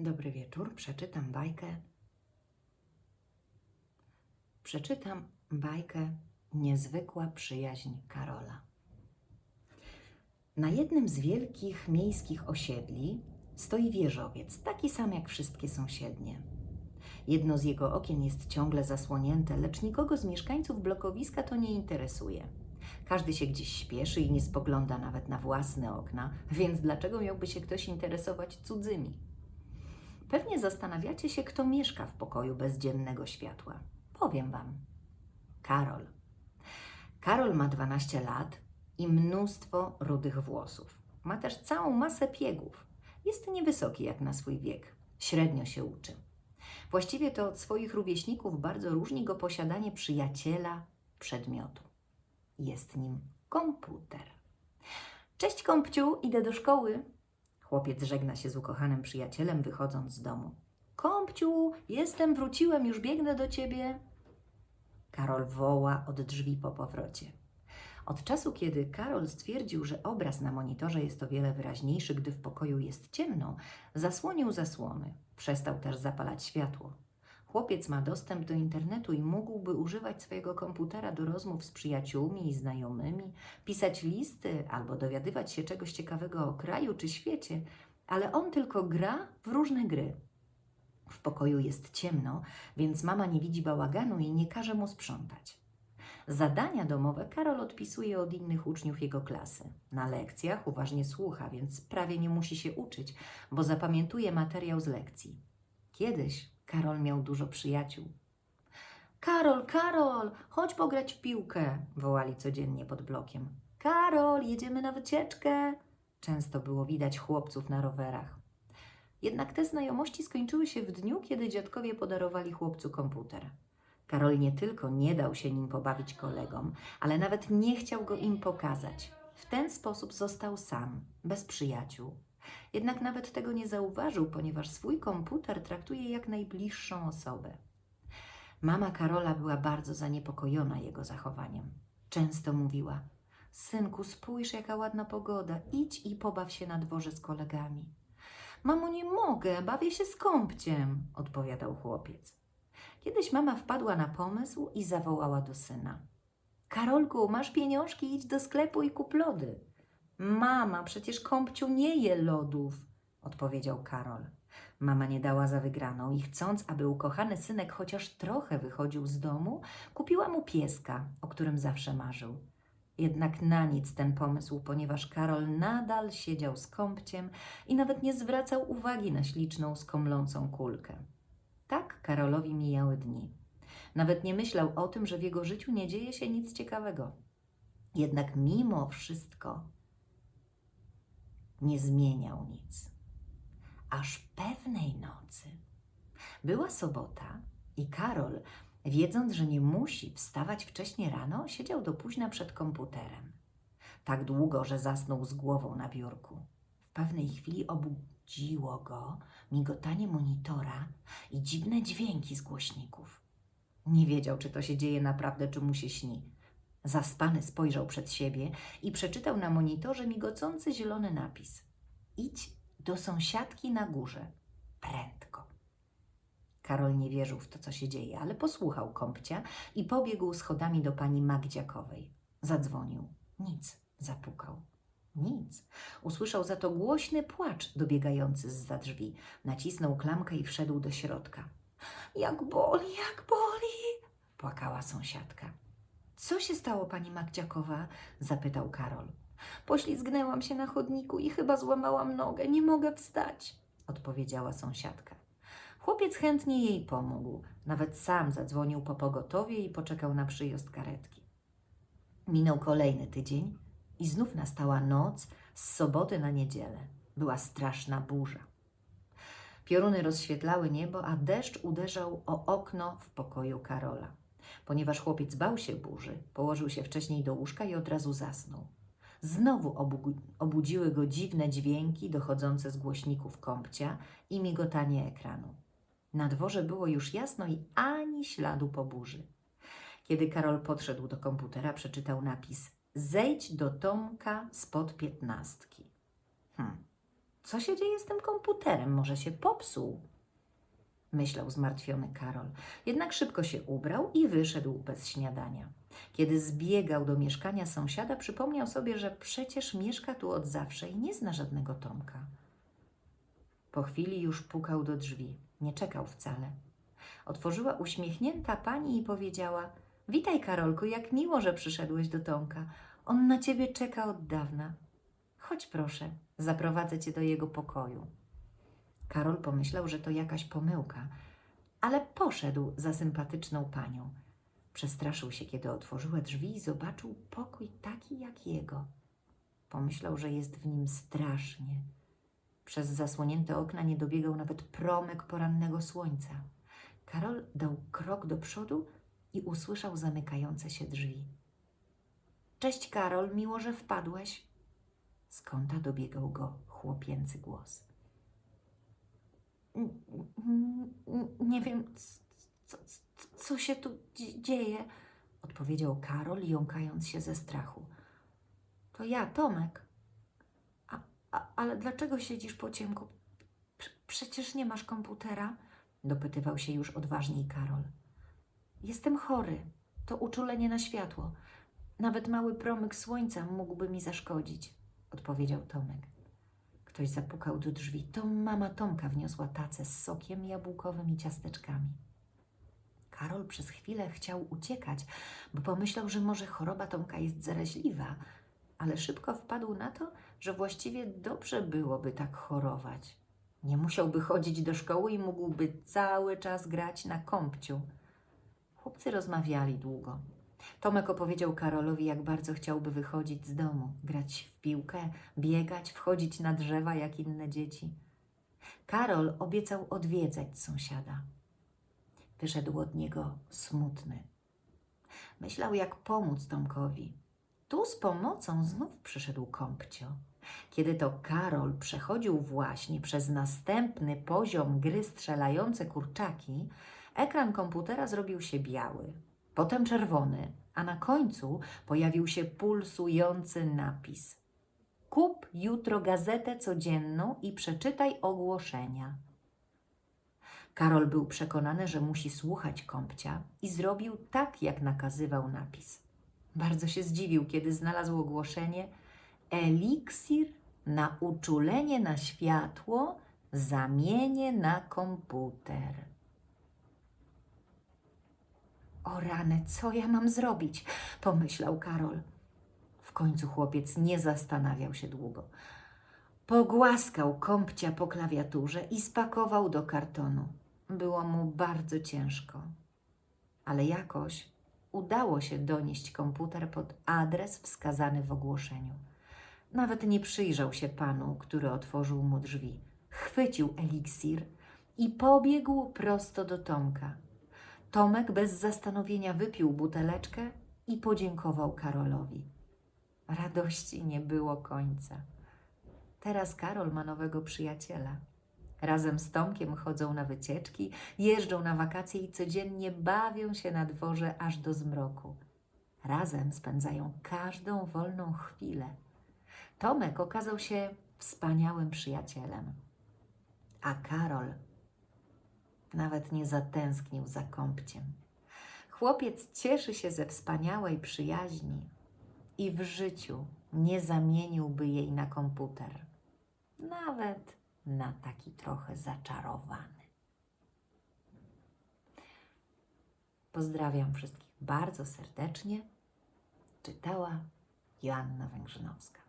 Dobry wieczór, przeczytam bajkę. Przeczytam bajkę Niezwykła przyjaźń Karola. Na jednym z wielkich miejskich osiedli stoi wieżowiec, taki sam jak wszystkie sąsiednie. Jedno z jego okien jest ciągle zasłonięte, lecz nikogo z mieszkańców blokowiska to nie interesuje. Każdy się gdzieś śpieszy i nie spogląda nawet na własne okna, więc dlaczego miałby się ktoś interesować cudzymi? Pewnie zastanawiacie się, kto mieszka w pokoju bez dziennego światła. Powiem Wam. Karol. Karol ma 12 lat i mnóstwo rudych włosów. Ma też całą masę piegów. Jest niewysoki jak na swój wiek. Średnio się uczy. Właściwie to od swoich rówieśników bardzo różni go posiadanie przyjaciela przedmiotu. Jest nim komputer. Cześć kompciu, idę do szkoły. Chłopiec żegna się z ukochanym przyjacielem, wychodząc z domu. Kompciu, jestem, wróciłem, już biegnę do ciebie. Karol woła od drzwi po powrocie. Od czasu, kiedy Karol stwierdził, że obraz na monitorze jest o wiele wyraźniejszy, gdy w pokoju jest ciemno, zasłonił zasłony. Przestał też zapalać światło. Chłopiec ma dostęp do internetu i mógłby używać swojego komputera do rozmów z przyjaciółmi i znajomymi, pisać listy albo dowiadywać się czegoś ciekawego o kraju czy świecie, ale on tylko gra w różne gry. W pokoju jest ciemno, więc mama nie widzi bałaganu i nie każe mu sprzątać. Zadania domowe Karol odpisuje od innych uczniów jego klasy. Na lekcjach uważnie słucha, więc prawie nie musi się uczyć, bo zapamiętuje materiał z lekcji. Kiedyś Karol miał dużo przyjaciół. Karol, Karol, chodź pograć w piłkę, wołali codziennie pod blokiem. Karol, jedziemy na wycieczkę. Często było widać chłopców na rowerach. Jednak te znajomości skończyły się w dniu, kiedy dziadkowie podarowali chłopcu komputer. Karol nie tylko nie dał się nim pobawić kolegom, ale nawet nie chciał go im pokazać. W ten sposób został sam, bez przyjaciół. Jednak nawet tego nie zauważył, ponieważ swój komputer traktuje jak najbliższą osobę. Mama Karola była bardzo zaniepokojona jego zachowaniem. Często mówiła: Synku, spójrz, jaka ładna pogoda, idź i pobaw się na dworze z kolegami. Mamo, nie mogę, bawię się z kąpciem, odpowiadał chłopiec. Kiedyś mama wpadła na pomysł i zawołała do syna. Karolku, masz pieniążki, idź do sklepu i kup lody. Mama, przecież kąpciu nie je lodów, odpowiedział Karol. Mama nie dała za wygraną i chcąc, aby ukochany synek chociaż trochę wychodził z domu, kupiła mu pieska, o którym zawsze marzył. Jednak na nic ten pomysł, ponieważ Karol nadal siedział z kąpciem i nawet nie zwracał uwagi na śliczną, skomlącą kulkę. Tak Karolowi mijały dni. Nawet nie myślał o tym, że w jego życiu nie dzieje się nic ciekawego. Jednak mimo wszystko nie zmieniał nic. Aż pewnej nocy była sobota i Karol, wiedząc, że nie musi wstawać wcześnie rano, siedział do późna przed komputerem. Tak długo, że zasnął z głową na biurku. W pewnej chwili obudziło go migotanie monitora i dziwne dźwięki z głośników. Nie wiedział, czy to się dzieje naprawdę, czy mu się śni. Zaspany spojrzał przed siebie i przeczytał na monitorze migocący zielony napis: Idź do sąsiadki na górze. Prędko. Karol nie wierzył w to, co się dzieje, ale posłuchał kąpcia i pobiegł schodami do pani Magdziakowej. Zadzwonił. Nic. Zapukał. Nic. Usłyszał za to głośny płacz dobiegający z za drzwi. Nacisnął klamkę i wszedł do środka. Jak boli, jak boli! płakała sąsiadka. Co się stało, pani Magdziakowa? zapytał Karol. Poślizgnęłam się na chodniku i chyba złamałam nogę. Nie mogę wstać, odpowiedziała sąsiadka. Chłopiec chętnie jej pomógł. Nawet sam zadzwonił po pogotowie i poczekał na przyjazd karetki. Minął kolejny tydzień i znów nastała noc z soboty na niedzielę. Była straszna burza. Pioruny rozświetlały niebo, a deszcz uderzał o okno w pokoju Karola. Ponieważ chłopiec bał się burzy, położył się wcześniej do łóżka i od razu zasnął. Znowu obu- obudziły go dziwne dźwięki dochodzące z głośników kąpcia i migotanie ekranu. Na dworze było już jasno i ani śladu po burzy. Kiedy Karol podszedł do komputera, przeczytał napis Zejdź do Tomka spod piętnastki. Hmm. Co się dzieje z tym komputerem? Może się popsuł? Myślał zmartwiony Karol. Jednak szybko się ubrał i wyszedł bez śniadania. Kiedy zbiegał do mieszkania sąsiada, przypomniał sobie, że przecież mieszka tu od zawsze i nie zna żadnego Tomka. Po chwili już pukał do drzwi. Nie czekał wcale. Otworzyła uśmiechnięta pani i powiedziała: Witaj, Karolku, jak miło, że przyszedłeś do Tomka. On na ciebie czeka od dawna. Chodź proszę, zaprowadzę cię do jego pokoju. Karol pomyślał, że to jakaś pomyłka, ale poszedł za sympatyczną panią. Przestraszył się, kiedy otworzyła drzwi i zobaczył pokój taki jak jego. Pomyślał, że jest w nim strasznie. Przez zasłonięte okna nie dobiegał nawet promyk porannego słońca. Karol dał krok do przodu i usłyszał zamykające się drzwi. Cześć, Karol, miło, że wpadłeś. Z kąta dobiegał go chłopięcy głos. "N- n- Nie wiem, co, co, się tu dzie- dzieje, odpowiedział Karol, jąkając się ze strachu. To ja, Tomek. A, a, ale dlaczego siedzisz po ciemku? Prze- Przecież nie masz komputera, dopytywał się już odważniej Karol. Jestem chory. To uczulenie na światło. Nawet mały promyk słońca mógłby mi zaszkodzić, odpowiedział Tomek. Ktoś zapukał do drzwi. To mama Tomka wniosła tacę z sokiem jabłkowym i ciasteczkami. Karol przez chwilę chciał uciekać, bo pomyślał, że może choroba Tomka jest zaraźliwa, ale szybko wpadł na to, że właściwie dobrze byłoby tak chorować. Nie musiałby chodzić do szkoły i mógłby cały czas grać na kąpciu. Chłopcy rozmawiali długo. Tomek opowiedział Karolowi, jak bardzo chciałby wychodzić z domu, grać w piłkę, biegać, wchodzić na drzewa jak inne dzieci. Karol obiecał odwiedzać sąsiada. Wyszedł od niego smutny. Myślał, jak pomóc Tomkowi. Tu z pomocą znów przyszedł Kąpcio. Kiedy to Karol przechodził właśnie przez następny poziom gry strzelające kurczaki, ekran komputera zrobił się biały, potem czerwony, a na końcu pojawił się pulsujący napis: Kup jutro gazetę codzienną i przeczytaj ogłoszenia. Karol był przekonany, że musi słuchać kąpcia i zrobił tak, jak nakazywał napis. Bardzo się zdziwił, kiedy znalazł ogłoszenie eliksir na uczulenie na światło zamienię na komputer. O rany, co ja mam zrobić? pomyślał Karol. W końcu chłopiec nie zastanawiał się długo. Pogłaskał kąpcia po klawiaturze i spakował do kartonu. Było mu bardzo ciężko, ale jakoś udało się donieść komputer pod adres wskazany w ogłoszeniu. Nawet nie przyjrzał się panu, który otworzył mu drzwi. Chwycił eliksir i pobiegł prosto do Tomka. Tomek bez zastanowienia wypił buteleczkę i podziękował Karolowi. Radości nie było końca. Teraz Karol ma nowego przyjaciela. Razem z Tomkiem chodzą na wycieczki, jeżdżą na wakacje i codziennie bawią się na dworze aż do zmroku. Razem spędzają każdą wolną chwilę. Tomek okazał się wspaniałym przyjacielem, a Karol nawet nie zatęsknił za kąpciem. Chłopiec cieszy się ze wspaniałej przyjaźni i w życiu nie zamieniłby jej na komputer, nawet na taki trochę zaczarowany. Pozdrawiam wszystkich bardzo serdecznie. Czytała Joanna Węgrzynowska.